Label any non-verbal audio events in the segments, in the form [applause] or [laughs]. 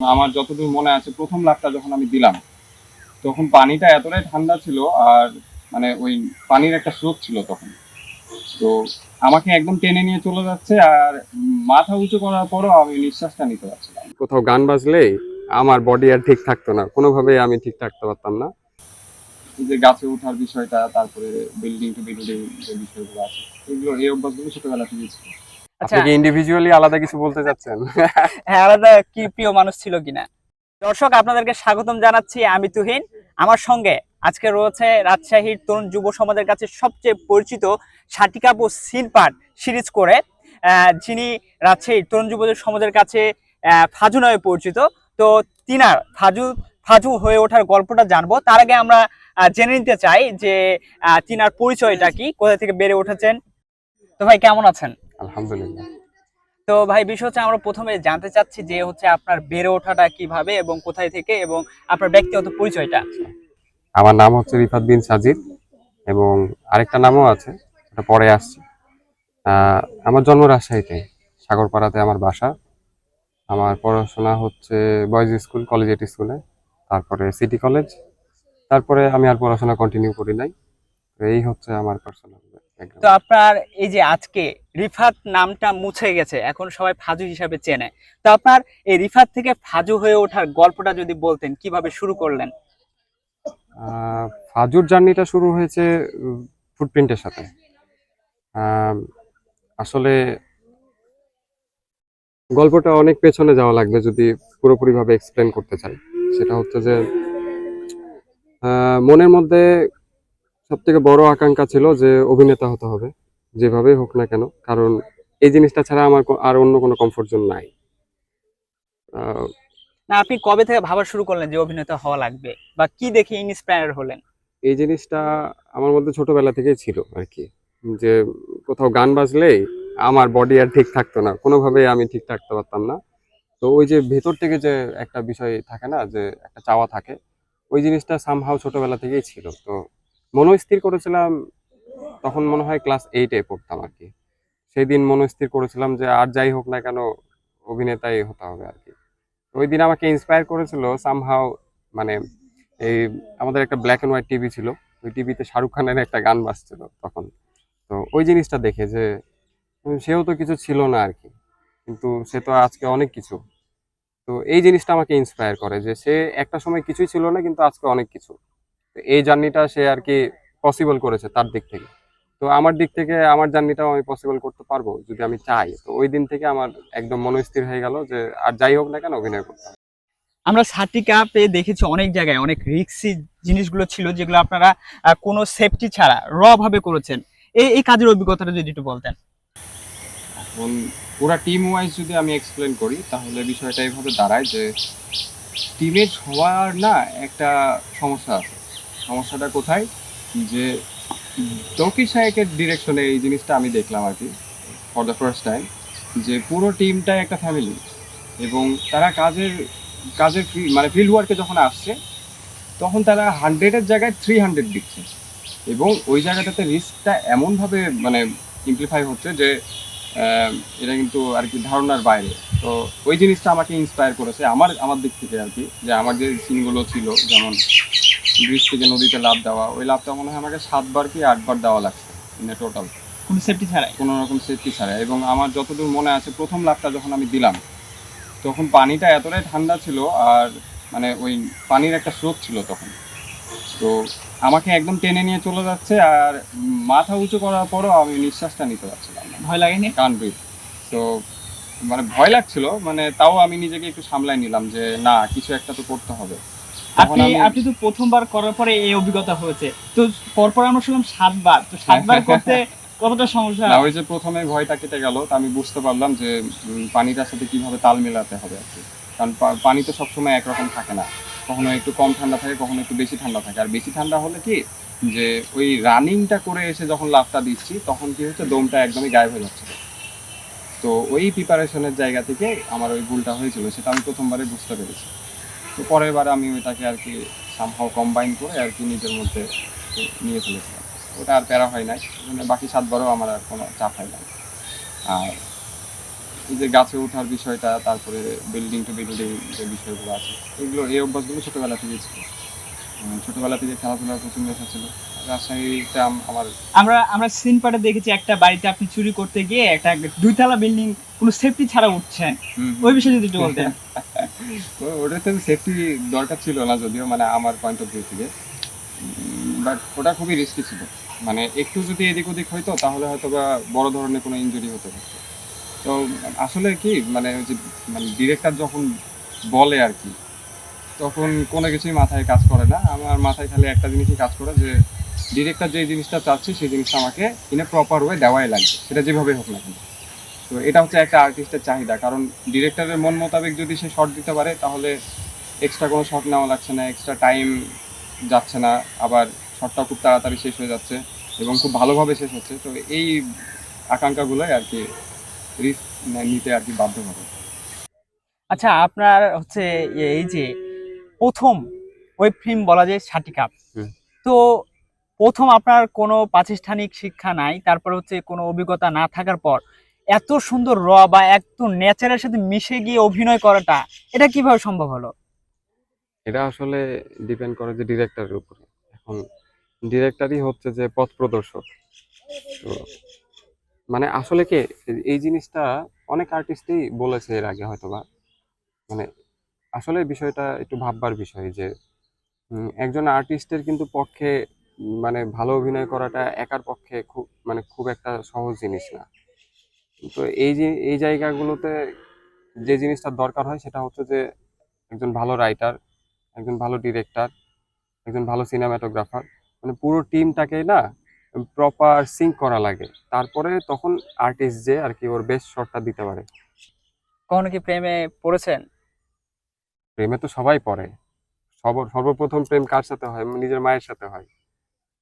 আমার যতদূর মনে আছে প্রথম লাফটা যখন আমি দিলাম তখন পানিটা এতটাই ঠান্ডা ছিল আর মানে ওই পানির একটা স্রোত ছিল তখন। তো আমাকে একদম টেনে নিয়ে চলে যাচ্ছে আর মাথা উঁচু করার পরও আমি নিঃশ্বাসটা নিতে পারছিলাম কোথাও গান বাজলে আমার বডি আর ঠিক থাকতো না। কোনোভাবেই আমি ঠিক থাকতে পারতাম না। যে গাছে ওঠার বিষয়টা তারপরে বিল্ডিং টু বিল্ডিং যে বিষয়গুলো আছে এগুলো এই অভ্যাসগুলো ছোটবেলা থেকেই ছিল। আপনি কি ইন্ডিভিজুয়ালি আলাদা কিছু বলতে চাচ্ছেন? [laughs] হ্যাঁ আলাদা কি প্রিয় মানুষ ছিল কিনা? দর্শক আপনাদেরকে স্বাগতম জানাচ্ছি আমি তুহিন। আমার সঙ্গে আজকে রয়েছে রাজশাহীর তরুণ যুব সমাজের কাছে সবচেয়ে পরিচিত সাটিকাপ সিনপাট সিরিজ করে যিনি রাজশাহীর তরুণ যুব সমাজের কাছে ফাজু নামে পরিচিত। তো তিনার ফাজু ফাজু হয়ে ওঠার গল্পটা জানব। তার আগে আমরা জেনে নিতে চাই যে আহ, তিনার পরিচয়টা কি কোথা থেকে বেড়ে উঠেছেন? তো ভাই কেমন আছেন? আলহামদুলিল্লাহ। তো ভাই বিষয় হচ্ছে আমরা প্রথমে জানতে চাচ্ছি যে হচ্ছে আপনার বেড়ে ওঠাটা কীভাবে এবং কোথায় থেকে এবং আপনার ব্যক্তিগত পরিচয়টা। আমার নাম হচ্ছে রিফাত বিন সাজিদ এবং আরেকটা নামও আছে এটা পরে আসছে। আমার জন্ম রাজশাহীতে সাগরপাড়াতে আমার বাসা। আমার পড়াশোনা হচ্ছে বয়েজ স্কুল কলেজিয়েট স্কুলে তারপরে সিটি কলেজ তারপরে আমি আর পড়াশোনা কন্টিনিউ করি নাই। তো এই হচ্ছে আমার পার্সোনাল তো আপনার এই যে আজকে রিফাত নামটা মুছে গেছে এখন সবাই ফাজু হিসাবে চেনে। তো আপনার এই রিফাত থেকে ফাজু হয়ে ওঠার গল্পটা যদি বলতেন কীভাবে শুরু করলেন? ফাজুর জার্নিটা শুরু হয়েছে ফুটপ্রিন্টের সাথে। আসলে গল্পটা অনেক পেছনে যাওয়া লাগবে যদি পুরোপুরিভাবে এক্সপ্লেন করতে চাই। সেটা হচ্ছে যে আহ, মনের মধ্যে সব থেকে বড় আকাঙ্ক্ষা ছিল যে অভিনেতা হতে হবে যেভাবেই হোক না কেন। কারণ এই জিনিসটা ছাড়া আমার আর অন্য কোনো কমফোর্ট জোন নাই। না আপনি কবে থেকে ভাবা শুরু করলেন যে অভিনেতা হওয়া লাগবে? বা কি দেখে ইন্সপায়ার হলেন? এই জিনিসটা আমার মধ্যে ছোটবেলা থেকেই ছিল আর কি। যে কোথাও গান বাজলেই আমার বডি আর ঠিক থাকতো না। কোনোভাবেই আমি ঠিক থাকতে পারতাম না। তো ওই যে ভেতর থেকে যে একটা বিষয় থাকে না যে একটা চাওয়া থাকে ওই জিনিসটা সামহাও ছোটবেলা থেকেই ছিল। তো মনস্থির করেছিলাম, তখন মনে হয় ক্লাস এইটে পড়তাম আর কি। সেই দিন মনস্থির করেছিলাম যে আর যাই হোক না কেন অভিনেতাই হতে হবে আর কি। ওই দিন আমাকে ইন্সপায়ার করেছিল সামহাও মানে এই আমাদের একটা ব্ল্যাক অ্যান্ড হোয়াইট টিভি ছিল, ওই টিভিতে শাহরুখ খানের একটা গান বাজছিল তখন। তো ওই জিনিসটা দেখে যে সেও তো কিছু ছিল না আর কি, কিন্তু সে তো আজকে অনেক কিছু। তো এই জিনিসটা আমাকে ইন্সপায়ার করে যে সে একটা সময় কিছুই ছিল না, কিন্তু আজকে অনেক কিছু। এই জার্নিটা সে আর কি পসিবল করেছে তার দিক থেকে। তো আমার দিক থেকে আমার জার্নিটাও আমি পসিবল করতে পারব যদি আমি চাই। তো ওই দিন থেকে আমার একদম মনস্থির হয়ে গেল যে আর যাই হোক না কেন অভিনয় করতে হবে। আমরা সার্টিকাপে দেখেছি অনেক জায়গায় অনেক রিক্সি জিনিসগুলো ছিল যেগুলো আপনারা কোনো সেফটি ছাড়া র ভাবে করেছেন। এই এই কাজের অভিজ্ঞতাটা যদি একটু বলতেন। এখন পুরা টিম ওয়াইজ যদি আমি এক্সপ্লেন করি তাহলে বিষয়টা এইভাবে দাঁড়ায় যে টিমেট হওয়ার না একটা সমস্যা আছে। সমস্যাটা কোথায়? যে দকির শাহেকের ডিরেকশনে এই জিনিসটা আমি দেখলাম আর কি ফর দ্য ফার্স্ট টাইম যে পুরো টিমটাই একটা ফ্যামিলি এবং তারা কাজের কাজের মানে ফিল্ড ওয়ার্কে যখন আসছে, তখন তারা হান্ড্রেডের জায়গায় থ্রি হান্ড্রেড দিচ্ছে এবং ওই জায়গাটাতে রিস্কটা এমনভাবে মানে ইমপ্লিফাই হচ্ছে যে এটা কিন্তু আর কি ধারণার বাইরে। তো ওই জিনিসটা আমাকে ইন্সপায়ার করেছে, আমার আমার দিক থেকে আর কি, যে আমার যে সিনগুলো ছিল, যেমন ব্রিজ থেকে নদীতে লাভ দেওয়া ওই লাভটা মনে হয় আমাকে সাতবার কি আটবার দেওয়া লাগছে ইন টোটাল কোনো সেফটি ছাড়াই? কোনো রকম সেফটি ছাড়া এবং আমার যতদূর মনে আছে প্রথম লাভটা যখন আমি দিলাম তখন পানিটা এতটাই ঠান্ডা ছিল আর মানে ওই পানির একটা স্রোত ছিল তখন। তো আমাকে একদম টেনে নিয়ে চলে যাচ্ছে আর মাথা উঁচু করার পরও আমি নিঃশ্বাসটা নিতে পারছিলাম ভয় লাগেনি? কান ব্রিথ তো মানে ভয় লাগছিল মানে তাও আমি নিজেকে একটু সামলাই নিলাম যে না কিছু একটা তো করতে হবে। আপনি আপনি তো প্রথমবার করার পরে এই অভিজ্ঞতা হয়েছে। তো পরপর আমরা শুনলাম সাতবার। তো সাতবার করতে কতটা সমস্যা? না ওই যে প্রথমে ভয়টা কেটে গেল তা আমি বুঝতে পারলাম যে পানিটার সাথে কীভাবে তাল মেলাতে হবে আর কি। কারণ পানি তো সবসময় একরকম থাকে না। কখনো একটু কম ঠান্ডা থাকে কখনো একটু বেশি ঠান্ডা থাকে। আর বেশি ঠান্ডা হলে কি যে ওই রানিংটা করে এসে যখন লাভটা দিচ্ছি তখন কি হচ্ছে দমটা একদমই গায়েব হয়ে যাচ্ছে। তো ওই প্রিপারেশনের জায়গা থেকে আমার ওই ভুলটা হয়েছিল সেটা আমি প্রথমবারে বুঝতে পেরেছি। তো পরের বার আমি ওইটাকে আর কি সামহাও কম্বাইন করে আর কি নিজের মধ্যে নিয়ে চলেছিলাম ওটা আর প্যারা হয় নাই জন্য বাকি সাতবারও আমার আর কোনো চাপ হয় নাই। আর এই যে গাছে ওঠার বিষয়টা তারপরে বিল্ডিং টু বিল্ডিং যে বিষয়গুলো আছে এগুলো এই অভ্যাসগুলো ছোটবেলা থেকে ছিল। ছোটবেলা থেকে খেলাধুলার প্রচুর নেশা ছিল। রাজশাহীতে আমার আমরা আমরা সিন পার্টে দেখেছি একটা বাড়িতে আপনি চুরি করতে গিয়ে একটা দুইতলা বিল্ডিং কোনো সেফটি ছাড়া উঠছেন। ওই বিষয়ে যদি একটু বলতেন। [laughs] [laughs] সেফটি দরকার ছিল না যদিও মানে আমার পয়েন্ট অফ ভিউ থেকে। বাট ওটা খুবই রিস্কি ছিল। মানে একটু যদি এদিক ওদিক হইতো, তাহলে হয়তো বা বড় ধরনের কোনো ইনজুরি হতে তো, আসলে কি মানে যে মানে ডিরেক্টর যখন বলে আর কি, তখন কোনো কিছুই মাথায় কাজ করে না। আমার মাথায় খালি একটা জিনিসই কাজ করে যে ডিরেক্টর যে জিনিসটা চাচ্ছে, সেই জিনিসটা আমাকে ইন এ প্রপার ওয়ে দেওয়াই লাগবে। সেটা যেভাবে হোক না কেন। তো এটা হচ্ছে একটা আর্টিস্টের চাহিদা। কারণ ডিরেক্টরের মন মোতাবেক যদি সে শট দিতে পারে তাহলে এক্সট্রা কোনো শট নেওয়া লাগছে না এক্সট্রা টাইম যাচ্ছে না আবার শটটা খুব তাড়াতাড়ি শেষ হয়ে যাচ্ছে এবং খুব ভালোভাবে শেষ হচ্ছে। তো এই আকাঙ্ক্ষাগুলোই আর কি রিস্ক নিতে আর কি বাধ্য হবে। আচ্ছা আপনার হচ্ছে এই যে প্রথম ওয়েব ফিল্ম বলা যায় ষাটি কাপ তো প্রথম আপনার কোনো প্রাতিষ্ঠানিক শিক্ষা নাই তারপর হচ্ছে কোনো অভিজ্ঞতা না থাকার পর এত সুন্দর র বা এত নেচারের সাথে মিশে গিয়ে অভিনয় করাটা, এটা কীভাবে সম্ভব হলো? এটা আসলে ডিপেন্ড করে যে ডিরেক্টরের উপরে। এখন ডিরেক্টরই হচ্ছে যে পথ প্রদর্শক। তো মানে আসলে কি, এই জিনিসটা অনেক আর্টিস্টই বলেছে এর আগে হয়তোবা। মানে আসলে বিষয়টা একটু ভাববার বিষয় যে একজন আর্টিস্টের কিন্তু পক্ষে মানে ভালো অভিনয় করাটা একার পক্ষে খুব মানে খুব একটা সহজ জিনিস না। তো এই যে এই জায়গাগুলোতে যে জিনিসটার দরকার হয় সেটা হচ্ছে যে একজন ভালো রাইটার একজন ভালো ডিরেক্টর একজন ভালো সিনেমাটোগ্রাফার মানে পুরো টিমটাকে না প্রপার সিঙ্ক করা লাগে। তারপরে তখন আর্টিস্ট যে আর কি ওর বেস্ট শটটা দিতে পারে। কখনো কি প্রেমে পড়েছেন? প্রেমে তো সবাই পড়ে। সব সর্বপ্রথম প্রেম কার সাথে হয়? নিজের মায়ের সাথে হয়।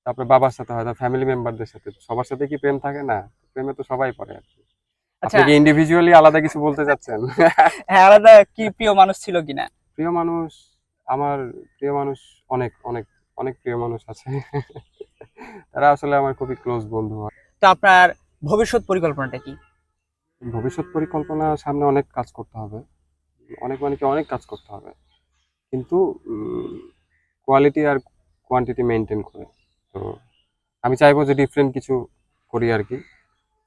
তারপরে বাবার সাথে হয় তার ফ্যামিলি মেম্বারদের সাথে। সবার সাথে কি প্রেম থাকে? না। প্রেমে তো সবাই পড়ে আর কি। আপনি কি ইন্ডিভিজুয়ালি আলাদা কিছু বলতে চাচ্ছেন? [laughs] হ্যাঁ আলাদা কি প্রিয় মানুষ ছিল কিনা? প্রিয় মানুষ আমার প্রিয় মানুষ অনেক অনেক অনেক প্রিয় মানুষ আছে। তারা আসলে আমার খুবই ক্লোজ বন্ধু। হয় তো আপনার ভবিষ্যৎ পরিকল্পনাটা কি? ভবিষ্যৎ পরিকল্পনা সামনে অনেক কাজ করতে হবে। অনেক মানে কি অনেক কাজ করতে হবে। কিন্তু কোয়ালিটি আর কোয়ান্টিটি মেনটেন করে। তো আমি চাইব যে ডিফারেন্ট কিছু করি আর কি।